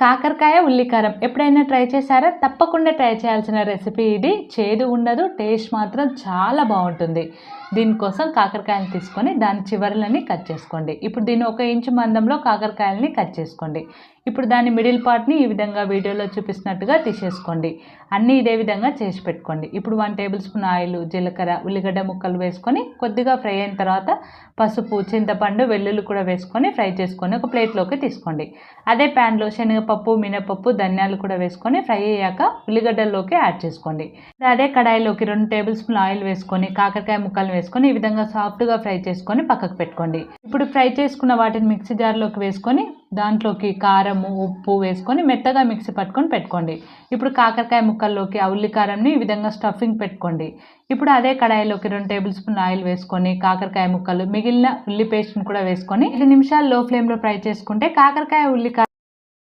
కాకరకాయ ఉల్లికారం. ఎప్పుడైనా ట్రై చేశారా? తప్పకుండా ట్రై చేయాల్సిన రెసిపీ ఇది. చేదు ఉండదు టేస్ట్ మాత్రం చాలా బాగుంటుంది. దీనికోసం కాకరకాయలు తీసుకొని దాని చివరలని కట్ చేసుకోండి. ఇప్పుడు దీన్ని ఒక ఇంచు మందంలో కాకరకాయలని కట్ చేసుకోండి. ఇప్పుడు దాని మిడిల్ పార్ట్ని ఈ విధంగా వీడియోలో చూపిస్తున్నట్టుగా తీసేసుకోండి. అన్నీ ఇదే విధంగా చేసి పెట్టుకోండి. ఇప్పుడు వన్ టేబుల్ స్పూన్ ఆయిల్ జీలకర్ర ఉల్లిగడ్డ ముక్కలు వేసుకొని కొద్దిగా ఫ్రై అయిన తర్వాత పసుపు చింతపండు వెల్లుల్లి కూడా వేసుకొని ఫ్రై చేసుకొని ఒక ప్లేట్లోకి తీసుకోండి. అదే ప్యాన్లో శనగపప్పు మినపప్పు ధనియాలు కూడా వేసుకొని ఫ్రై అయ్యాక ఉల్లిగడ్డల్లోకి యాడ్ చేసుకోండి. అదే కడాయిలోకి రెండు టేబుల్ స్పూన్ ఆయిల్ వేసుకొని కాకరకాయ ముక్కలు వేసుకొని ఈ విధంగా సాఫ్ట్గా ఫ్రై చేసుకొని పక్కకు పెట్టుకోండి. ఇప్పుడు ఫ్రై చేసుకున్న వాటిని మిక్సీ జార్లోకి వేసుకొని దాంట్లోకి కారము ఉప్పు వేసుకొని మెత్తగా మిక్సీ పట్టుకొని పెట్టుకోండి. ఇప్పుడు కాకరకాయ ముక్కల్లోకి ఆ ఉల్లి కారంని ఈ విధంగా స్టఫింగ్ పెట్టుకోండి. ఇప్పుడు అదే కడాయిలోకి రెండు టేబుల్ స్పూన్ ఆయిల్ వేసుకొని కాకరకాయ ముక్కలు మిగిలిన ఉల్లి పేస్ట్ని కూడా వేసుకొని ఐదు నిమిషాలు లో ఫ్లేమ్లో ఫ్రై చేసుకుంటే కాకరకాయ ఉల్లికాయ